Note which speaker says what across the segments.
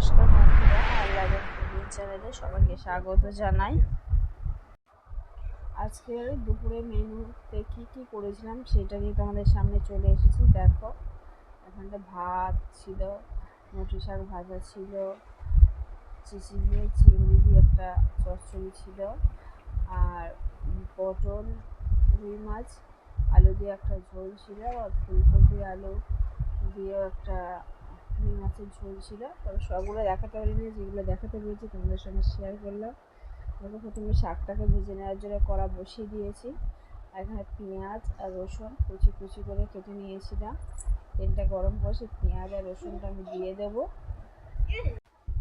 Speaker 1: নমস্কার বন্ধুরা আল্লাহের কুকিং চ্যানেলে সবাইকে স্বাগত জানাই। আজকের দুপুরে মেনুতে কী কী করেছিলাম সেটা নিয়ে তোমাদের সামনে চলে এসেছি। দেখো, এখানটা ভাত ছিল মুঠি শাক ভাজা ছিল, চিচি দিয়ে চিংড়ি দিয়ে একটা চচ্চড়ি ছিল, আর পটল, রুই মাছ, আলু দিয়ে একটা ঝোল ছিল, আর ফুলকপি, আলু দিয়েও একটা মাছের ঝোল ছিল। তবে সবগুলো দেখাতে পারিনি, যেগুলো দেখাতে পেরেছি তোমাদের সঙ্গে শেয়ার করলাম। দেখো, প্রথমে শাকটাকে ভেজে নেওয়ার জন্য কড়া বসিয়ে দিয়েছি। এখানে পেঁয়াজ আর রসুন কুচি কুচি করে কেটে নিয়েছিলাম। তেলটা গরম করে পেঁয়াজ আর রসুনটা আমি দিয়ে দেবো।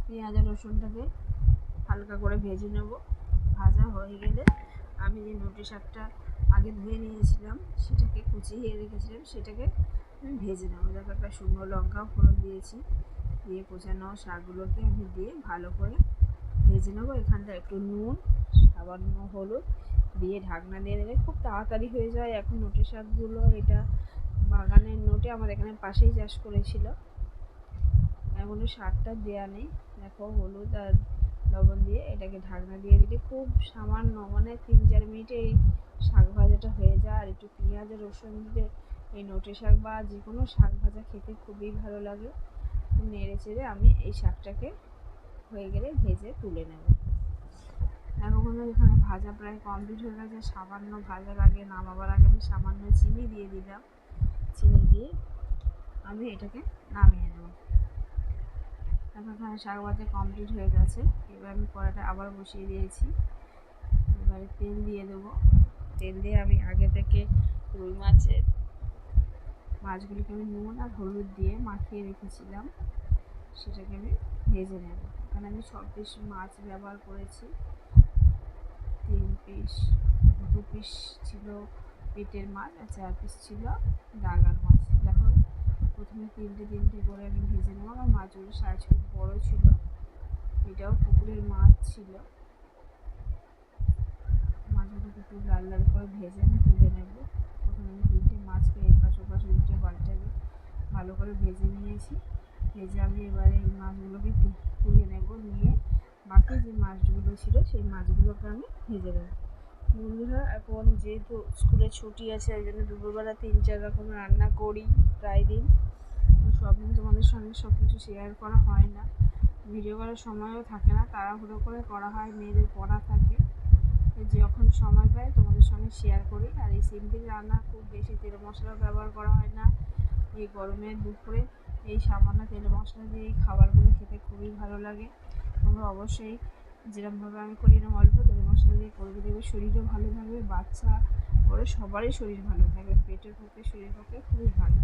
Speaker 1: পেঁয়াজ আর রসুনটাকে হালকা করে ভেজে নেব। ভাজা হয়ে গেলে আমি যে নোটে শাকটা আগে ধুয়ে নিয়েছিলাম, সেটাকে কুচিয়ে রেখেছিলাম, সেটাকে ভেজে নেব। দেখো একটা শুকনো লঙ্কাও ফোড়ন দিয়েছি। দিয়ে কোচানো শাকগুলোকে আমি দিয়ে ভালো করে ভেজে নেব। এখানটা একটু নুন, সামান্য হলুদ দিয়ে ঢাকনা দিয়ে দিলে খুব তাড়াতাড়ি হয়ে যায় এখন নোটে শাকগুলো। এটা বাগানের নোটে আমার এখানে পাশেই চাষ করেছিল। এখনও সারটা দেওয়া নেই। দেখো হলুদ আর লবণ দিয়ে এটাকে ঢাকনা দিয়ে দিলে খুব সামান্য মানে তিন চার মিনিটে এই শাক ভাজাটা হয়ে যায়। আর একটু পেঁয়াজের রসুন দিলে এই নোটে শাক বা যে কোনো শাক ভাজা খেতে খুবই ভালো লাগে। নেড়ে চেড়ে আমি এই শাকটাকে হয়ে গেলে ভেজে তুলে নেব। এখন এখানে ভাজা প্রায় কমপ্লিট হয়ে গেছে। সামান্য ভাজার আগে নামাবার আগে আমি সামান্য চিনি দিয়ে দিলাম। চিনি দিয়ে আমি এটাকে নামিয়ে নেব। এখন এখানে শাক ভাজা কমপ্লিট হয়ে গেছে। এবার আমি কড়াটা আবার বসিয়ে দিয়েছি। এবারে তেল দিয়ে দেবো। তেল দিয়ে আমি আগে থেকে রুই মাছের মাছগুলিকে আমি নুন আর হলুদ দিয়ে মাখিয়ে রেখেছিলাম। সেটাকে আমি ভেজে নেব। এখানে আমি ছ পিস মাছ ব্যবহার করেছি। তিন পিস, দু পিস ছিল পেটের মাছ আর চার পিস ছিল ডাগার মাছ। দেখো, প্রথমে তিনটে তিনটে করে আমি ভেজে নেব। আমার মাছগুলো সাইজ খুব বড়ো ছিল। এটাও পুকুরের মাছ ছিল। মাছগুলোকে একটু লাল লাল করে ভেজে আমি তুলে নেব প্রথমে আমি তিনটে মাছকে এপাশ ওপাশ উল্টে পাল্টাবে ভালো করে ভেজে নিয়েছি ভেজে আমি এবারে এই মাছগুলোকে তুলে নেব, নিয়ে বাকি যে মাছগুলো ছিল সেই মাছগুলোকে আমি ভেজে নেব। বন্ধুরা, এখন যেহেতু স্কুলে ছুটি আছে ওই জন্য দুপুরবেলা তিন চার রকম রান্না করি প্রায় দিন। সব দিন তোমাদের সঙ্গে সব কিছু শেয়ার করা হয় না। ভিডিও করার সময়ও থাকে না, তাড়াহুড়ো করে করা হয়, মেয়েদের পড়া থাকে। যখন সময় পাই তোমাদের সঙ্গে শেয়ার করি। আর এই সিম্পল রান্না খুব বেশি তেল মশলা ব্যবহার করা হয় না। এই গরমের দুপুরে এই সামান্য তেল মশলা দিয়ে এই খাবারগুলো খেতে খুবই ভালো লাগে। তোমরা অবশ্যই যেরকমভাবে আমি করি এরকম অল্প তেল মশলা দিয়ে করবে। দেখবে শরীরও ভালো থাকবে, বাচ্চা ওরা সবারই শরীর ভালো থাকবে, পেটের পক্ষে, শরীরের পক্ষে খুবই ভালো।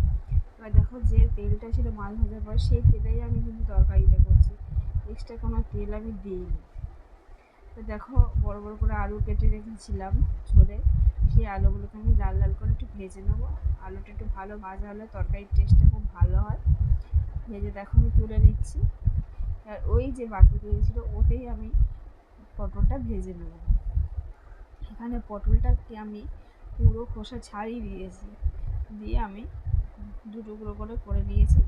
Speaker 1: এবার দেখো যে তেলটা ছিল মাছ ভাজার পর সেই তেলেই আমি কিন্তু তরকারিটা করছি। এক্সট্রা কোনো তেল আমি দিইনি। তো দেখো, বড় বড় করে আলু কেটে রেখেছিলাম ঝোলে। সেই আলুগুলোকে আমি লাল লাল করে একটু ভেজে নেব। আলুটা একটু ভালো ভাজা হলে তরকারির টেস্টটা খুব ভালো হয়। ভেজে দেখো, আমি তুলে নিচ্ছি। আর ওই যে বাকি রয়েছিল ওতেই আমি পটলটা ভেজে নেব। এখানে পটলটাকে আমি পুরো খোসা ছাড়িয়ে দিয়েছি। দিয়ে আমি দু টুকরো করে করে নিয়েছি।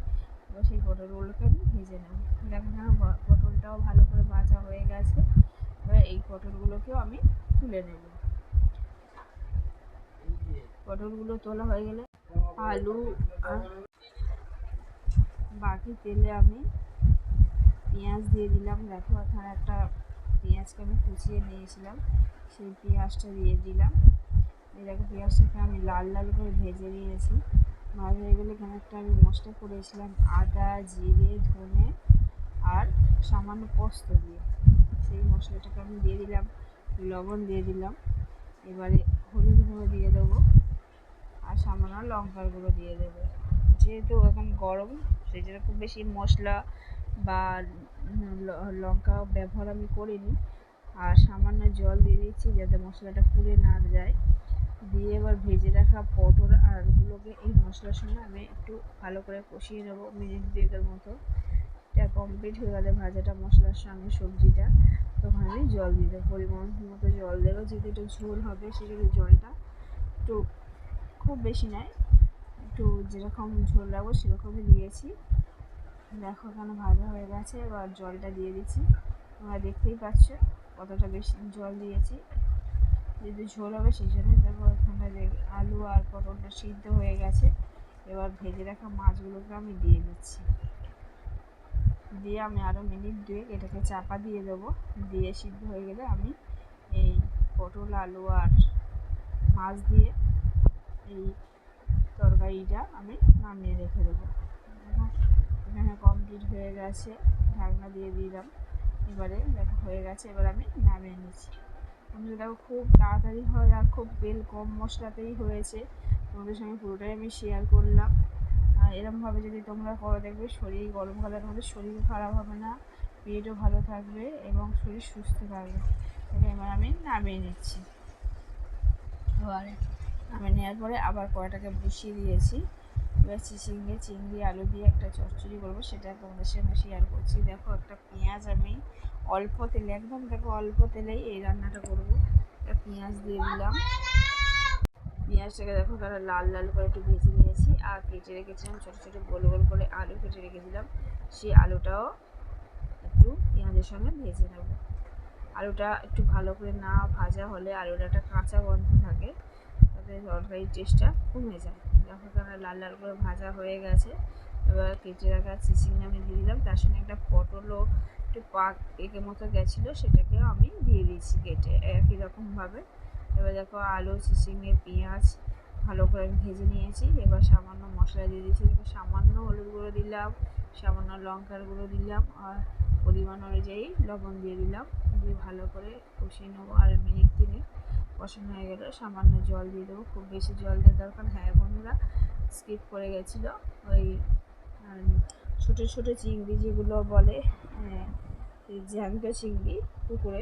Speaker 1: এবার সেই পটলগুলোকে আমি ভেজে নেব। দেখো পটলটাও ভালো করে ভাজা হয়ে গেছে। এবার এই পটলগুলোকেও আমি তুলে নেব। পটলগুলো তোলা হয়ে গেলে আলু আর বাকি তেলে আমি পেঁয়াজ দিয়ে দিলাম। দেখো, এখানে একটা পেঁয়াজকে আমি কুচিয়ে নিয়েছিলাম। সেই পেঁয়াজটা দিয়ে দিলাম। দেখো, পেঁয়াজটাকে আমি লাল লাল করে ভেজে নিয়েছি। ভাজা হয়ে গেলে এখানে একটা আমি মশলা করেছিলাম, আদা, জিরে, ধনে আর সামান্য পোস্ত দিয়ে। সেই মশলাটাকে আমি দিয়ে দিলাম, লবণ দিয়ে দিলাম। এবারে হলুদ গুঁড়ো দিয়ে দেবো আর সামান্য লঙ্কার গুঁড়ো দিয়ে দেবো। যেহেতু এখন গরম, সেই জন্য খুব বেশি মশলা বা লঙ্কা ব্যবহার আমি করিনি। আর সামান্য জল দিয়ে দিচ্ছি যাতে মশলাটা পুড়ে না যায়। দিয়ে এবার ভেজে রাখা পটল আলুগুলোকে এই মশলার সঙ্গে আমি একটু ভালো করে কষিয়ে নেব মিনিট দুয়েকের মতো। এটা কমপ্লিট হয়ে গেলে ভাজাটা, মশলার সঙ্গে সবজিটা, তখন আমি জল দিয়ে দেবো। পরিমাণ মতো জল দেবো, যেহেতু একটু ঝোল হবে, সেজন্য জলটা একটু খুব বেশি নয়, একটু যেরকম ঝোল রাখব সেরকমই দিয়েছি। দেখো কেন ভাজা হয়ে গেছে, এবার জলটা দিয়ে দিচ্ছি। তোমরা দেখতেই পাচ্ছ কতটা বেশি জল দিয়েছি। যদি ঝোল হবে সেই জন্য এখানে যে আলু আর পটলটা সিদ্ধ হয়ে গেছে, এবার ভেজে রাখা মাছগুলোকে আমি দিয়ে দিচ্ছি। দিয়ে আমি আরও মিনিট দুয়েক এটাকে চাপা দিয়ে দেবো। দিয়ে সিদ্ধ হয়ে গেলে আমি এই পটল, আলু আর মাছ দিয়ে এই তরকারিটা আমি নামিয়ে রেখে দেবো। এখানে কমপ্লিট হয়ে গেছে, ঢাকনা দিয়ে দিলাম। এবারে দেখো হয়ে গেছে, এবার আমি নামিয়ে নিচ্ছি। আমি দেখো খুব তাড়াতাড়ি হয় আর খুব তেল কম মশলাতেই হয়েছে। তোমাদের সঙ্গে পুরোটাই আমি শেয়ার করলাম। এরমভাবে যদি তোমরা করো, দেখবে শরীর গরমকালের মধ্যে শরীর খারাপ হবে না, পেটও ভালো থাকবে এবং শরীর সুস্থ থাকবে। তাহলে এবার আমি নামিয়ে নিচ্ছি। এবারে নামিয়ে নেওয়ার পরে আবার কড়াটাকে বসিয়ে দিয়েছি। এবার চিচিঙ্গে, চিংড়ি, আলু দিয়ে একটা চচ্চড়ি করব, সেটা তোমাদের সঙ্গে শেয়ার করছি। দেখো একটা পেঁয়াজ আমি অল্প তেলে, একদম দেখো অল্প তেলেই এই রান্নাটা করব। একটা পেঁয়াজ দিয়ে দিলাম। পেঁয়াজটাকে দেখো তারা লাল লাল করে একটু ভেজে নিয়েছি। আর কেটে রেখেছিলাম ছোটো ছোটো গোল গোল করে আলু কেটে রেখেছিলাম। সেই আলুটাও একটু পেঁয়াজের সঙ্গে ভেজে নেব। আলুটা একটু ভালো করে না ভাজা হলে আলুটা একটা কাঁচা গন্ধ থাকে, তাতে তরকারির টেস্টটা কমে যায়। দেখো তারা লাল লাল করে ভাজা হয়ে গেছে। এবার কেটে রাখা চিচিঙ্গা আমি দিয়ে দিলাম। তার সঙ্গে একটা পটলও একটু পাক এঁকে মতো গেছিল, সেটাকেও আমি দিয়ে দিয়েছি কেটে, একই রকমভাবে। এবার দেখো আলু চিচিঙ্গে পেঁয়াজ ভালো করে আমি ভেজে নিয়েছি। এবার সামান্য মশলা দিয়ে দিয়েছি। এবার সামান্য হলুদ গুঁড়ো দিলাম, সামান্য লঙ্কার গুঁড়ো দিলাম আর পরিমাণ অনুযায়ী লবণ দিয়ে দিলাম। দিয়ে ভালো করে কষিয়ে নেব আর মিনিট তিনে কষানো হয়ে গেলে সামান্য জল দিয়ে দেবো। খুব বেশি জল দেওয়ার দরকার হ্যাঁ বন্ধুরা স্কিপ করে গেছিল। ওই ছোটো ছোটো চিংড়ি যেগুলো বলে জ্যান্ত চিংড়ি, পুকুরে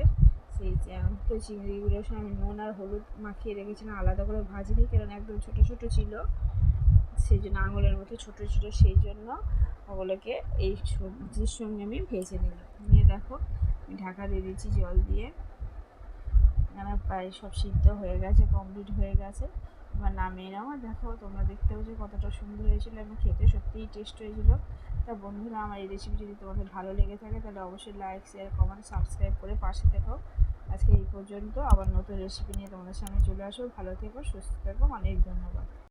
Speaker 1: সেই জ্যান্ত চিংড়িগুলোর সঙ্গে আমি নুন আর হলুদ মাখিয়ে রেখেছিলাম, আলাদা করে ভাজিনি কারণ একদম ছোটো ছোটো ছিল। সেই জন্য আঙুলের মতো ছোটো ছোটো সেই জন্য ওগুলোকে এই সবজির সঙ্গে আমি ভেজে নিলাম। নিয়ে দেখো, আমি ঢাকা দিয়ে দিচ্ছি জল দিয়ে। এখানে প্রায় সব সিদ্ধ হয়ে গেছে কমপ্লিট হয়ে গেছে। এবার নামিয়ে নাও দেখো, তোমরা দেখতে পাচ্ছ কতটা সুন্দর হয়েছিল এবং খেতে সত্যিই টেস্ট হয়েছিল। তা বন্ধুরা, আমার এই রেসিপি যদি তোমাদের ভালো লেগে থাকে, তাহলে অবশ্যই লাইক শেয়ার কমেন্ট সাবস্ক্রাইব করে পাশে থেকো। আজকে এই পর্যন্ত। আবার নতুন রেসিপি নিয়ে তোমাদের সামনে চলে আসব। ভালো থেকো, সুস্থ থেকো। অনেক ধন্যবাদ।